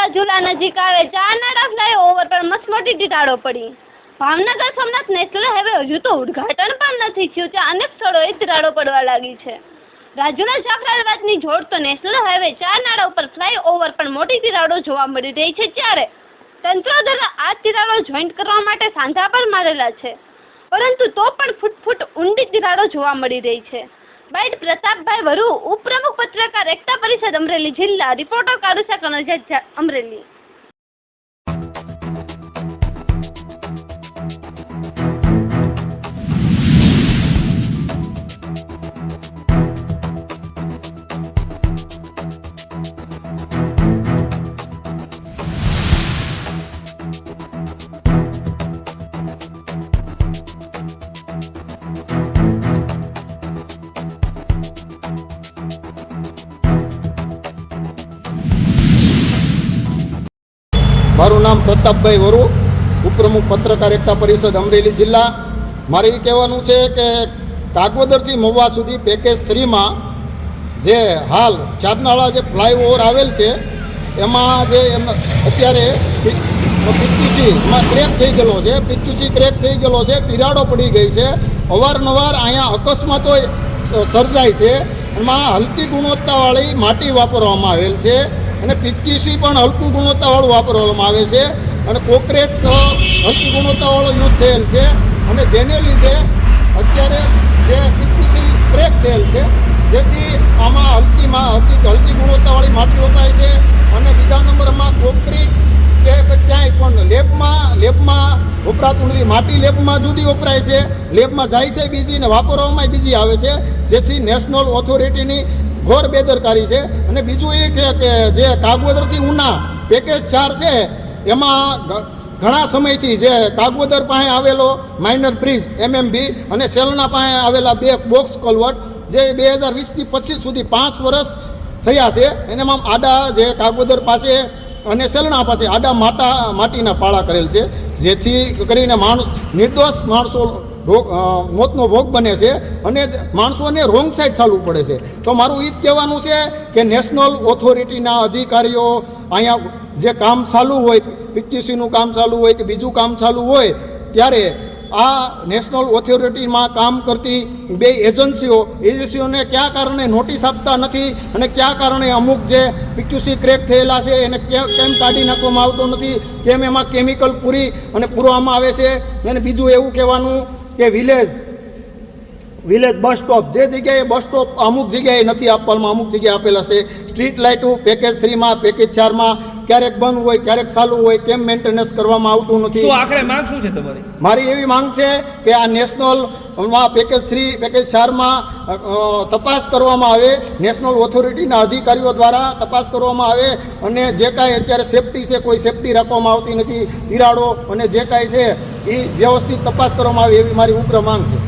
રાજુલા નજીક આવે ચારનાળા ફ્લાયઓવર પર મસમોટી તિરાડો પડી. ભાવનગર સોમનાથ નેશનલ હાઈવે હજુ તો ઉદ્ઘાટન પણ નથી થયું, ત્યાં અનેક સ્થળોએ તિરાડો પડવા લાગી છે. રાજુલા જાફરાબાદની જોડતો નેશનલ હાઈવે ચારનાળા ઉપર ફ્લાયઓવર પર મોટી તિરાડો જોવા મળી રહી છે ત્યારે. તંત્ર દ્વારા આ તિરાડો જોઈન્ટ કરવા માટે સાંધા પર મારેલા છે. પરંતુ તો પણ ફૂટ ફૂટ ઊંડી તિરાડો જોવા મળી રહી છે. બાઈટ પ્રતાપભાઈ વરુ ઉપપ્રમુખ પત્રકાર એકતા પરિષદ અમરેલી જિલ્લા રિપોર્ટર કારુસા કનોજા અમરેલી મારું નામ પ્રતાપભાઈ વરુ, ઉપપ્રમુખ પત્રકાર એકતા પરિષદ અમરેલી જિલ્લા. મારે એ કહેવાનું છે કે કાગવદરથી મહુવા સુધી પેકેજ થ્રીમાં જે હાલ ચાંદનાળા જે ફ્લાયઓવર આવેલ છે, એમાં જે અત્યારે પીક્યુસી એમાં ક્રેક થઈ ગયેલો છે પીક્યુસી ક્રેક થઈ ગયેલો છે, તિરાડો પડી ગઈ છે. અવારનવાર અહીંયા અકસ્માતો સર્જાય છે. એમાં હલકી ગુણવત્તાવાળી માટી વાપરવામાં આવેલ છે. અને પીટીસી પણ હલકું ગુણવત્તાવાળું વાપરવામાં આવે છે અને કોકરેટ હલકી ગુણવત્તાવાળો યુઝ થયેલ છે. અને જેને લીધે અત્યારે જે પીટીસી ક્રેક થયેલ છે, જેથી આમાં હલકીમાં હલકી હલકી ગુણવત્તાવાળી માટી વપરાય છે. અને બીજા નંબરમાં કોકરેટ કે ક્યાંય પણ લેબમાં લેબમાં વપરાતું નથી. માટી લેબમાં જુદી વપરાય છે. લેબમાં જાય છે બીજી ને વાપરવામાં બીજી આવે છે. જેથી નેશનલ ઓથોરિટીની ઘોર બેદરકારી છે. અને બીજું એ છે કે જે કાગવદરથી ઉના પેકેજ ચાર છે, એમાં ઘણા સમયથી જે કાગવદર પાસે આવેલો માઇનર બ્રિજ એમએમબી અને સેલના પાસે આવેલા બે બોક્સ કલવટ જે બે હજાર વીસથી પચીસ સુધી પાંચ વર્ષ થયા છે. એનામાં આડા જે કાગોદર પાસે અને સેલણા પાસે આડા માટા માટીના પાળા કરેલ છે. જેથી કરીને માણસ નિર્દોષ માણસો રોગ મોતનો ભોગ બને છે અને માણસોને રોંગ સાઈડ ચાલવું પડે છે. તો મારું એ જ કહેવાનું છે કે નેશનલ ઓથોરિટીના અધિકારીઓ અહીંયા જે કામ ચાલુ હોય, પીટીસીનું કામ ચાલુ હોય કે બીજું કામ ચાલુ હોય, ત્યારે આ નેશનલ ઓથોરિટીમાં કામ કરતી બે એજન્સીઓ, એજન્સીઓને કયા કારણે નોટિસ આપતા નથી અને કયા કારણે અમુક જે પીક્યુસી ક્રેક થયેલા છે એને કેમ કાઢી નાખવામાં આવતો નથી, કેમ એમાં કેમિકલ પૂરી અને પૂરવામાં આવે છે, અને બીજું એવું કહેવાનું કે વિલેજ વિલેજ બસ સ્ટોપ જે જગ્યાએ બસ સ્ટોપ અમુક જગ્યાએ નથી આપવામાં અમુક જગ્યાએ આપેલા છે. સ્ટ્રીટ લાઇટો પેકેજ થ્રીમાં પેકેજ ચારમાં ક્યારેક બંધ હોય ક્યારેક ચાલુ હોય કેમ મેન્ટેનન્સ કરવામાં આવતું નથી? આખરે માંગ શું છે તમારી? મારી એવી માંગ છે કે આ નેશનલમાં પેકેજ થ્રી પેકેજ ચારમાં તપાસ કરવામાં આવે. નેશનલ ઓથોરિટીના અધિકારીઓ દ્વારા તપાસ કરવામાં આવે અને જે કાંઈ અત્યારે સેફટી છે કોઈ સેફટી રાખવામાં આવતી નથી. તિરાડો અને જે કાંઈ છે એ વ્યવસ્થિત તપાસ કરવામાં આવે એવી મારી ઉગ્ર માંગ છે.